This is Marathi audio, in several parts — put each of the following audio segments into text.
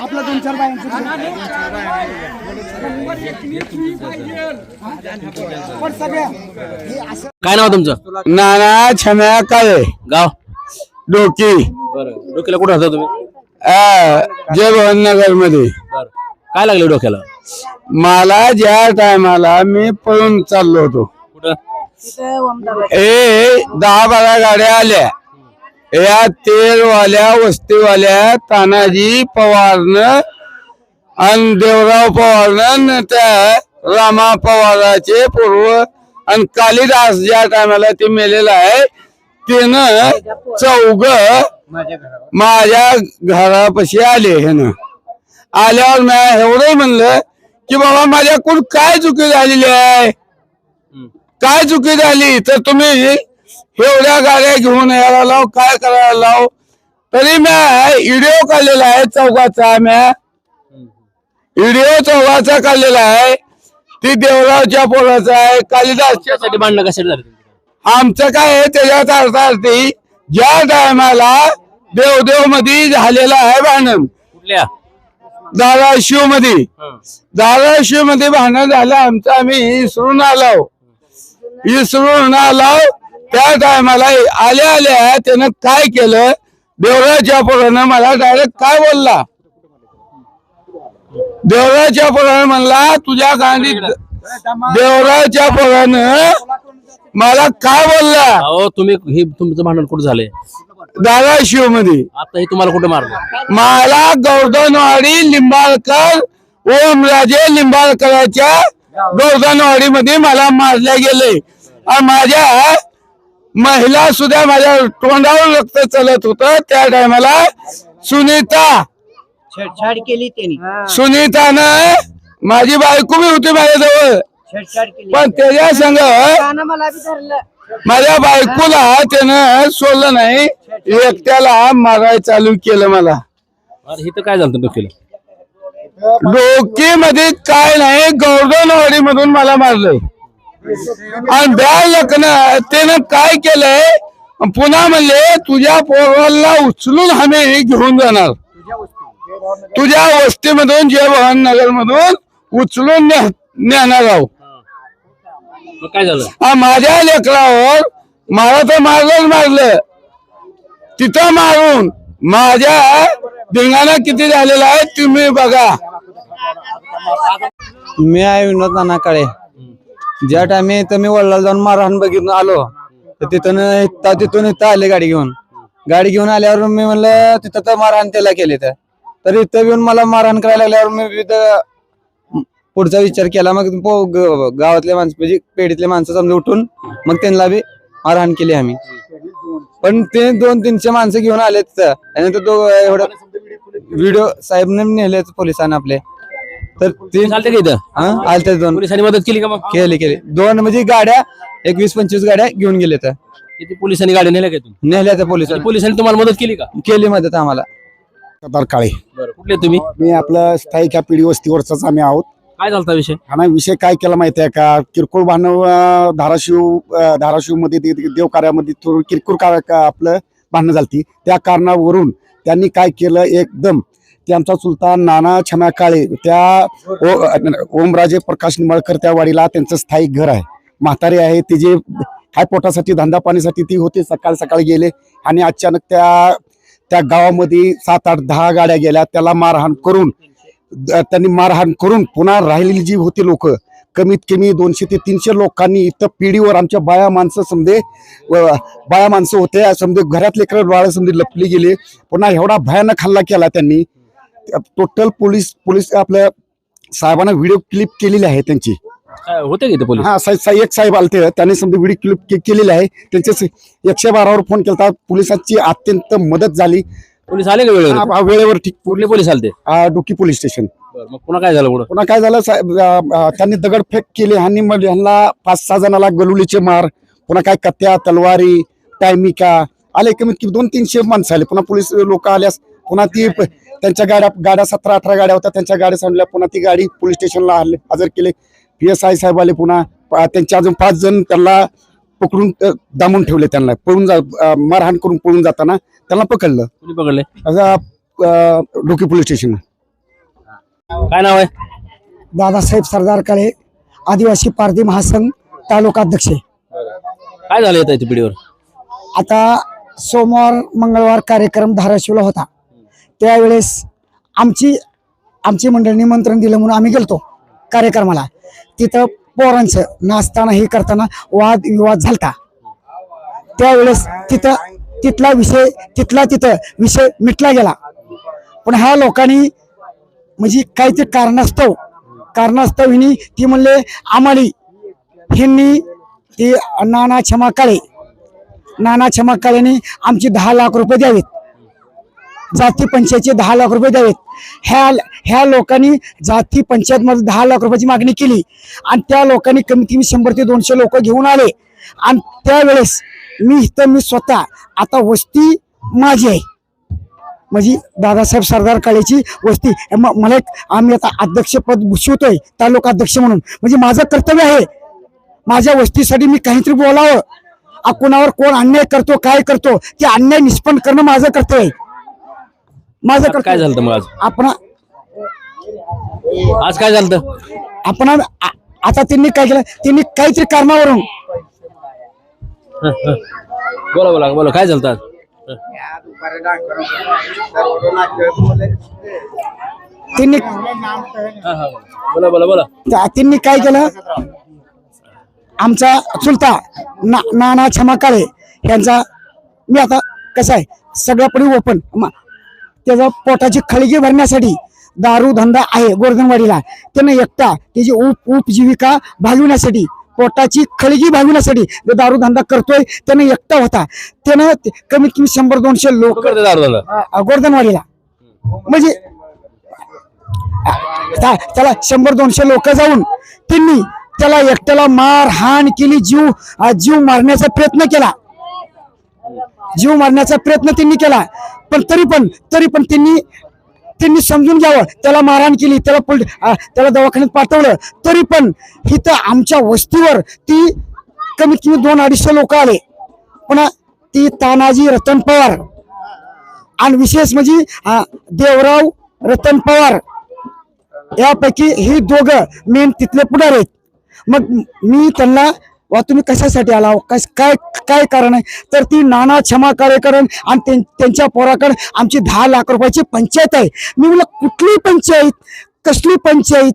आपला दोन चार बायांचं पण सगळ्या. असं काय नाव तुमचं? नाना छम्या काळे. गाव? डोकी. बरं. डोक्याला कुठं राहता तुम्ही? जय भवन नगरमध्ये बरं. काय लागलं डोक्याला? मला ज्या टायमाला मी पळून चाललो होतो. कुठं? ए दहा बारा गाड्या आल्या. या तेलवाल्या वस्तीवाल्या तानाजी पवारनं आणि देवराव पवारनं त्या रामा पवाराचे पूर्व आणि कालिदास ज्या टायमाला ते मेलेला आहे तिनं चौग माझ्या घरापाशी आले ह्यानं आल्यावर मी एवढंही म्हणलं की बाबा माझ्याकडून काय चुकी झालेली आहे? काय चुकी झाली? तर तुम्ही एवढ्या गाड्या घेऊन यायला लाव काय करायला लाव. तरी मी व्हिडिओ काढलेला आहे चौकाचा म्या व्हिडिओ चौकाचा काढलेला आहे. ती देवरावच्या पोराचा आहे कालिदासच्या त्यासाठी भांडणं झाली आमचं काय आहे त्याच्यात अर्थार्थी ज्या टायमाला देवदेवमध्ये झालेलं आहे भांडण कुठल्या? धाराशिवमध्ये धाराशिवमध्ये भांडण झालं आमचं आम्ही इसरून आलो. इसरून आलो त्या टायमाला आल्या आल्या त्यानं काय केलं? देवराच्या पोरानं मला डायरेक्ट काय बोलला? देवराच्या पोरानं म्हणला तुझ्या गांडीत देवराच्या पोरानं मला काय बोलला? अहो तुम्ही हे तुमचं भांडण कुठं झालंय? धाराशिवमध्ये आता हे तुम्हाला कुठं मारलं? मला गौरधनवाडी लिंबाळकर ओमराजे लिंबाळकरांच्या गौरधनवाडी मध्ये मला मारले गेले. आणि माझ्या महिला सुद्धा माझ्या तोंडावर रक्त चलत होत. त्या टायमाला सुनीता छेडछाड केली त्यांनी. सुनीतानं माझी बायको बी होती माझ्याजवळ. छेडछाड केली पण त्याच्या संग त्यानं मला बी धरलं. माझ्या बायकोला त्यानं सोडलं नाही. एकट्याला मारायला चालू केलं मला. हे काय झालं डोक्याला? डोकीमध्ये काय नाही गौरवनवाडी मधून मला मारलंय. आणि ब्या लग्न त्यानं काय केलंय पुन्हा म्हणले तुझ्या पोराला उचलून आम्ही घेऊन जाणार. तुझ्या वस्तीमधून जय भवन नगर मधून उचलून नेणार आहोत. काय झालं? माझ्या लेकरावर मला तर मारलंच मारलं. तिथं मारून माझ्या धिंगाणा किती झालेला आहे तुम्ही बघा. मी आहे विनोद नाना काळे ज्या टायमी इथं मी वडला जाऊन मारहाण बघितून आलो तर तिथून इथं तिथून इथं आले गाडी घेऊन. गाडी घेऊन आल्यावर मी म्हणलं तिथं तर मारहाण त्याला केली तर. तर इथं येऊन मला मारहाण करायला लागल्यावर मी तिथं पुढचा विचार केला. मग पो- ग- गावातले माणसं म्हणजे पेढीतले माणसं समजा उठून मग त्यांना बी मारहाण केली आम्ही. पण ते दोन तीनशे माणसं घेऊन आले तिथं. आणि तो एवढं व्हिडिओ साहेबने नेले पोलिसांना आपले. तर ते चालते का इथं? हा आलते दोन. पोलिसांनी मदत केली का मग? केले केले. दोन म्हणजे गाड्या एक वीस पंचवीस गाड्या घेऊन गेले तर किती पोलिसांनी गाडी नेल्या का तुम्ही नेल्या त्या पोलिसांनी. पोलिसांनी तुम्हाला मदत केली का? केली मदत आम्हाला. काळे. बरं कुठले तुम्ही? मी आपलं स्थायिक या पिढी वस्तीवरचाच आम्ही आहोत. काय झालता विषय? हा विषय काय केला माहिती आहे का? किरकोळ भांडव धाराशिव धाराशिवमध्ये देवकार्यामध्ये थोडं किरकोळ कार्य का- आपलं भांडणं झालती. त्या कारणावरून त्यांनी काय केलं? एकदम ते आमचा सुलतान नाना छम्या काळे त्या ओमराजे प्रकाश निंबाळकर त्या वाडीला त्यांचं स्थायिक घर आहे. म्हातारी आहे ते जे काय पोटासाठी धंदा पाण्यासाठी ती होते सकाळ सकाळी गेले आणि अचानक त्या त्या गावामध्ये सात आठ दहा गाड्या गेल्या. त्याला मारहाण करून त्यांनी मारहाण करून पुन्हा राहिलेली जी होती लोक कमीत कमी दोनशे ते तीनशे लोकांनी इथं पिढीवर आमच्या बाया माणसं समजे बाया माणसं होते समजे घरातले बाळ समजे लपली गेले पुन्हा एवढा भयानक हल्ला केला त्यांनी. टोटल पोलीस पोलीस आपल्या साहेबांना व्हिडिओ क्लिप केलेली आहे त्यांची. होते का पोलीस? हा साहेब एक साहेब आलते त्यांनी समजा व्हिडिओ क्लिप केलेली आहे. त्यांचे एकशे बारावर फोन केला पोलिसांची अत्यंत मदत झाली. पोलीस आले का वेळेवर? हा, वेळेवर ठीक. कुठले पोलीस आलते? हा, डोकी पोलीस स्टेशन. बरं मग पुन्हा काय झालं पुढं? पुन्हा काय झालं? साहेब अं, अं, त्यांनी दगडफेक केली. आणि मग ह्यांना पाच सहा जणाला गलुलीचे मार पुन्हा काय कत्या तलवारी टायमिका आले कमीत कमी दोन तीनशे माणसं आले. पुन्हा पोलीस लोक आल्यास पुन्हा ती प- त्यांच्या गाड्या गाड्या सतरा अठरा गाड्या होत्या. त्यांच्या गाड्या सांडल्या. पुन्हा ती गाडी पोलीस स्टेशनला हल्ले हजर केले. पी एस आय साहेब आले पुन्हा. प- त्यांचे अजून पाच जण त्यांना पकडून अ, दामून ठेवले त्यांना. पळून जा अ, मारहाण करून पळून जाताना. त्यांना पकडलं. कुणी पकडले आता अ, डोकी पोलीस स्टेशन. काय नाव आहे? दादासाहेब सरदार काळे आदिवासी पारधी महासंघ तालुका अध्यक्ष काय झालं येतं इथे पिढीवर? आता सोमवार मंगळवार कार्यक्रम धाराशिवला होता. त्यावेळेस आमची आमची मंडळी निमंत्रण दिलं म्हणून आम्ही गेलतो कार्यक्रमाला. तिथं पोरांचं नाचताना हे करताना वाद विवाद झालता. त्यावेळेस तिथं तिथला विषय तिथला तिथं विषय मिटला गेला. पण ह्या लोकांनी म्हणजे काहीतरी कारणास्तव कारणास्तव हिनी ती म्हणले आम्हाली ह्यांनी ती नाना क्षमा काळे नाना क्षमा काळेने आमची दहा लाख रुपये द्यावेत. जाती पंचायतचे दहा लाख रुपये द्यावेत. ह्या ह्या लोकांनी जाती पंचायतमध्ये दहा लाख रुपयाची मागणी केली. आणि त्या लोकांनी कमीत कमी शंभर ते दोनशे लोक घेऊन आले. आणि त्यावेळेस मी इथं मी स्वतः आता वस्ती माझी आहे. म्हणजे दादासाहेब सरदार काळेची वस्ती. म- मला एक आम्ही आता अध्यक्षपद भूषवतोय तालुका अध्यक्ष म्हणून. म्हणजे माझं कर्तव्य आहे. माझ्या वस्तीसाठी मी काहीतरी बोलावं. कुणावर कोण अन्याय करतो काय करतो ते अन्याय निष्पन्न करणं माझं कर्तव्य आहे. माझं काय झालं मग आज? आपण आज काय झालं? आपण आता त्यांनी काय केलं? त्यांनी काहीतरी कारणावरून बोला बोला बोला काय त्यांनी हा. बोला बोला बोला. त्या- त्यांनी काय केलं? आमचा चुलता ना नाना क्षमा काळे यांचा मी आता कसं आहे सगळ्यापडी ओपन त्याचा पोटाची खळगी भरण्यासाठी दारू धंदा आहे गोर्धनवाडीला त्यानं एकटा त्याची उप उपजीविका भागविण्यासाठी पोटाची खळगी भागविण्यासाठी जो दारू धंदा करतोय त्यानं एकटा होता. त्यानं कमीत कमी शंभर दोनशे लोक गोर्धनवाडीला. म्हणजे त्या- त्याला शंभर दोनशे लोक जाऊन त्यांनी त्याला एकट्याला मार हाण केली जीव जीव मारण्याचा प्रयत्न केला. जीव मारण्याचा प्रयत्न त्यांनी केला. पण तरी पण तरी पण त्यांनी त्यांनी समजून घ्यावं. त्याला मारहाण केली त्याला पुल त्याला दवाखान्यात पाठवलं. तरी पण इथं आमच्या वस्तीवर ती कमीत कमी दोन अडीचशे लोक आले. पण ती तानाजी रतन पवार. आणि विशेष म्हणजे देवराव रतन पवार. यापैकी ही दोघं मेन तिथले पुढार आहेत. मग मी त्यांना वा तुम्ही कशासाठी आला कस काय काय कारण आहे? तर ती नाना क्षमा कार्यकरण आणि त्यां- त्यांच्या पोराकडे आमची दहा लाख रुपयाची पंचायत आहे. मी म्हणलं कुठली पंचायत? कसली पंचायत?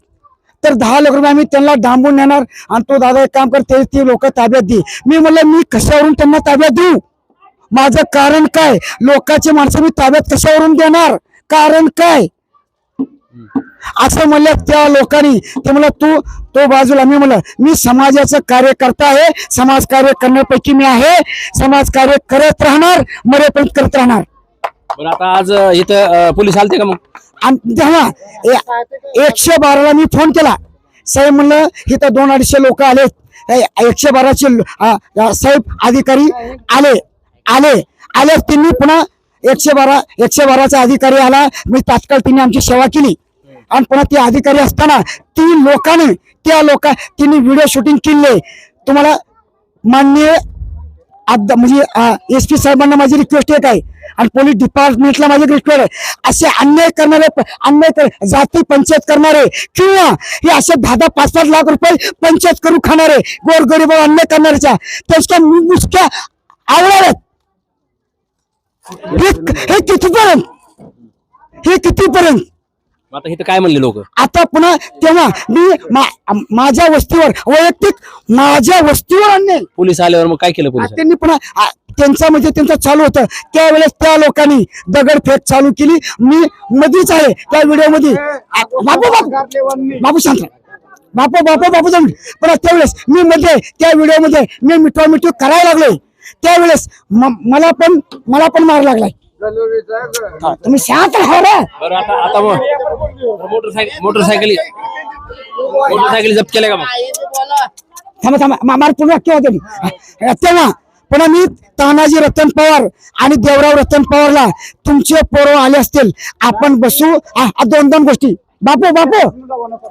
तर दहा लाख रुपये आम्ही त्यांना डांबून नेणार आणि तो दादा एक काम कर ते ती लोक ताब्यात दे. मी म्हणलं मी कशावरून त्यांना ताब्यात देऊ? माझं कारण काय? लोकांची माणसं मी ताब्यात कशावरून देणार? कारण काय? असं म्हणलं त्या लोकांनी. ते म्हणलं तू तो बाजूला. मी म्हणलं मी समाजाचं कार्यकर्ता आहे. समाज कार्य करण्यापैकी मी आहे. समाज कार्य करत राहणार मरेपर्यंत करत राहणार. बरं आता आज इथं पोलीस आलते का मग? आणि तेव्हा एकशे बाराला मी फोन केला. साहेब म्हणलं इथं दोन अडीचशे लोक आले एकशे बाराचे साहेब अधिकारी आले आले आले. त्यांनी पुन्हा एकशे बारा एकशे बाराचा अधिकारी आला. मी तात्काळ त्यांनी आमची सेवा केली. आणि पुन्हा ते अधिकारी असताना ती लोकांनी त्या लोका त्यांनी व्हिडिओ शूटिंग केले. तुम्हाला मान्य आद- म्हणजे एस पी साहेबांना माझी रिक्वेस्ट एक आहे. आणि पोलीस डिपार्टमेंटला माझी रिक्वेस्ट आहे. असे अन्याय करणारे अन्याय कर जाती पंचायत करणारे किंवा हे असे दहा दहा पाच पाच लाख रुपये पंचायत करू खाणारे गोरगरीबावर अन्याय करणाऱ्याच्या त्याच्या मुसक्या आवडणार हे कितीपर्यंत? हे कितीपर्यंत? आता इथं काय म्हणले लोक? आता पुन्हा तेव्हा मी मा- माझ्या वस्तीवर वैयक्तिक माझ्या वस्तीवर अन्याय पोलीस आल्यावर मग काय केलं आ, पोलिसांनी? त्यांनी पुन्हा आ, त्यांचा म्हणजे त्यांचं चालू होतं. त्यावेळेस त्या लोकांनी दगडफेक चालू केली. मी मध्येच आहे त्या व्हिडिओमध्ये आ, बापू बापू. बापू शांत राहा. बापू बापू बापू जाऊन. पण त्यावेळेस मी मध्ये त्या व्हिडिओमध्ये मी मिठवा मिठू करायला लागलोय. त्यावेळेस म- मला पण मला पण मार लागलाय. हा, तुम्ही शांत राहा रे. बरं आता आता मग. मोटरसायकल मोटरसायकली मोटरसायकली जप्त केल्या का मग? थांबा थांबा. मा- पूर्ण वाक्य होते मी. तेव्हा. पुन्हा मी तानाजी रतन पवार आणि देवराव रतन पवारला तुमचे पोरं आले असतील. आपण बसू. दोन दोन गोष्टी. बापू बापू.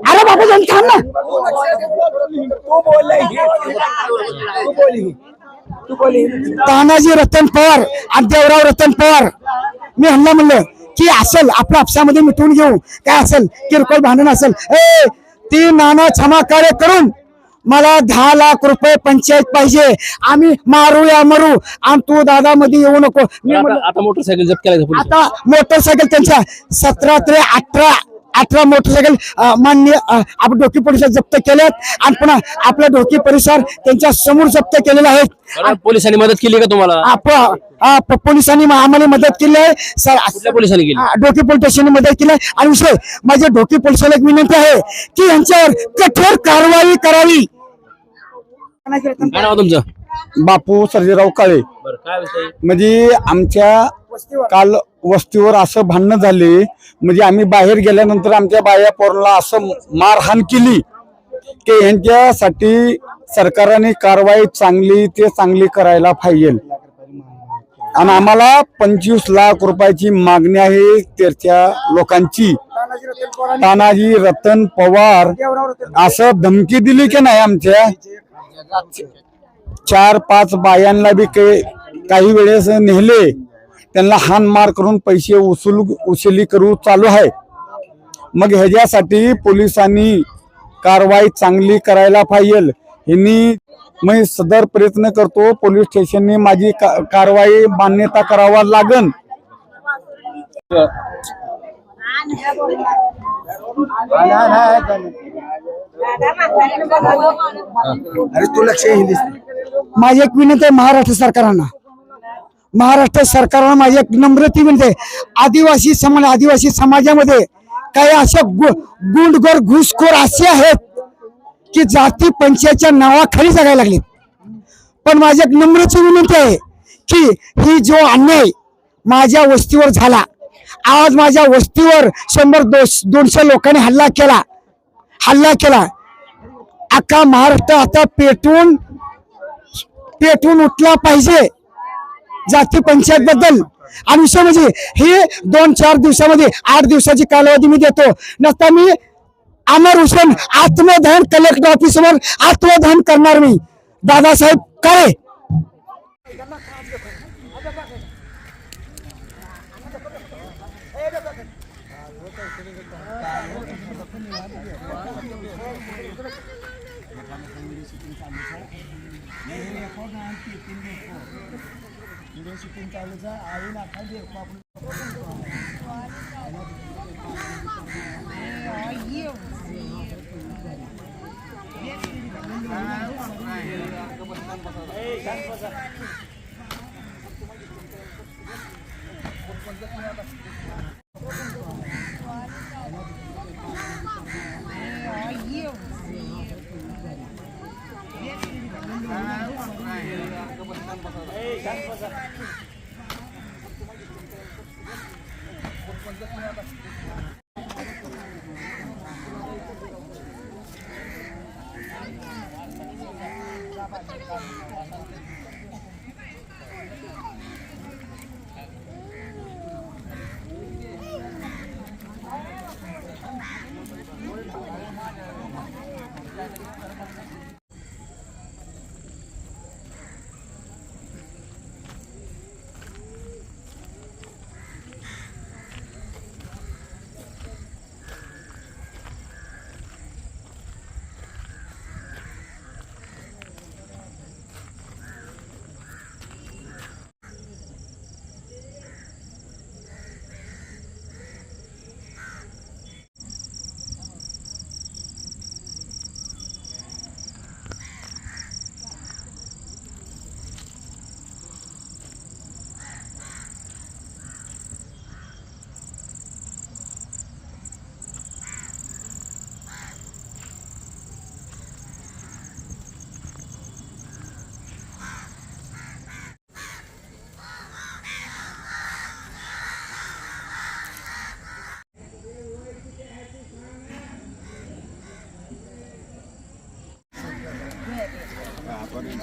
अरे बापू जाऊन थांब ना. तानाजी रतन पवार आणि देवराव रतन पवार. मी हल्ला म्हणलं की असेल आपल्या आपसामध्ये मिटवून घेऊ काय असेल? किरकोळ भांडण असेल. ए ती नाना क्षमा कार्य करून मला दहा लाख रुपये पंचायत पाहिजे. आम्ही मारू या मरू. आणि तू दादा मध्ये येऊ नको. मी म्हणलं, आता मोटरसायकल जप्त केला आता मोटरसायकल त्यांच्या सतरा ते अठरा अठरा मोटरसायकल अं, मान्य अं, आपण डोकी परिसर जप्त केल्यात. आणि पुन्हा आपला डोकी परिसर त्यांच्यासमोर जप्त केलेले बरं, पोलिसांनी मदत केली का तुम्हाला? आप- आ, प- पोलिसांनी आम्हाला मदत केली आहे. सर पोलिसांनी केली? डोकी पोलीस स्टेशनने मदत केली आहे. आणि विषय माझ्या डोकी पोलिसाला एक विनंती आहे की यांच्यावर कठोर कारवाई करावी. तुमचं? बापू सर्जेराव काळे. बरं काय विषय? म्हणजे आमच्या काल वस्तीवर असं भांडणं झाले. म्हणजे आम्ही बाहेर गेल्यानंतर आमच्या बाया पोराला असं मारहाण केली की ह्यांच्यासाठी सरकारने कारवाई चांगली ते चांगली करायला पाहिजे. आणि आम्हाला पंचवीस लाख रुपयाची मागणी आहे त्याच्या लोकांची. तानाजी रतन पवार असं धमकी दिली की नाही आमच्या? चार पाच बायांना बी काही काही वेळेस नेले त्यांना हान मार करून पैसे उचल उचली करू चालू आहे. मग ह्याच्यासाठी पोलिसांनी कारवाई चांगली करायला पाहिजे. ह्यांनी मी सदर प्रयत्न करतो पोलीस स्टेशनने माझी का- कारवाई मान्यता करावा लागन. माझी एक विनंती आहे महाराष्ट्र सरकारांना. महाराष्ट्र सरकारला माझी एक नम्रती विनंती आहे. आदिवासी समाज आदिवासी समाजामध्ये काही अशा गु- गुंडगोर घुसखोर असे आहेत की जाती पंचायतच्या नावाखाली जगायला लागली. पण माझी एक नम्रची विनंती आहे की ही जो अन्याय माझ्या वस्तीवर झाला आज माझ्या वस्तीवर शंभर दोनशे लोकांनी हल्ला केला हल्ला केला. अख्खा महाराष्ट्र आता पेटून पेटून उठला पाहिजे जाती पंचायत बद्दल. आणि विषय म्हणजे हे दोन चार दिवसामध्ये आठ दिवसाची कालावधी मी देतो. नसता मी अमर हुसैन आत्मदहन कलेक्टर ऑफ़िस ऑफिसवर आत्मदहन करणार मी दादासाहेब काळे शूटिंग चालू आहे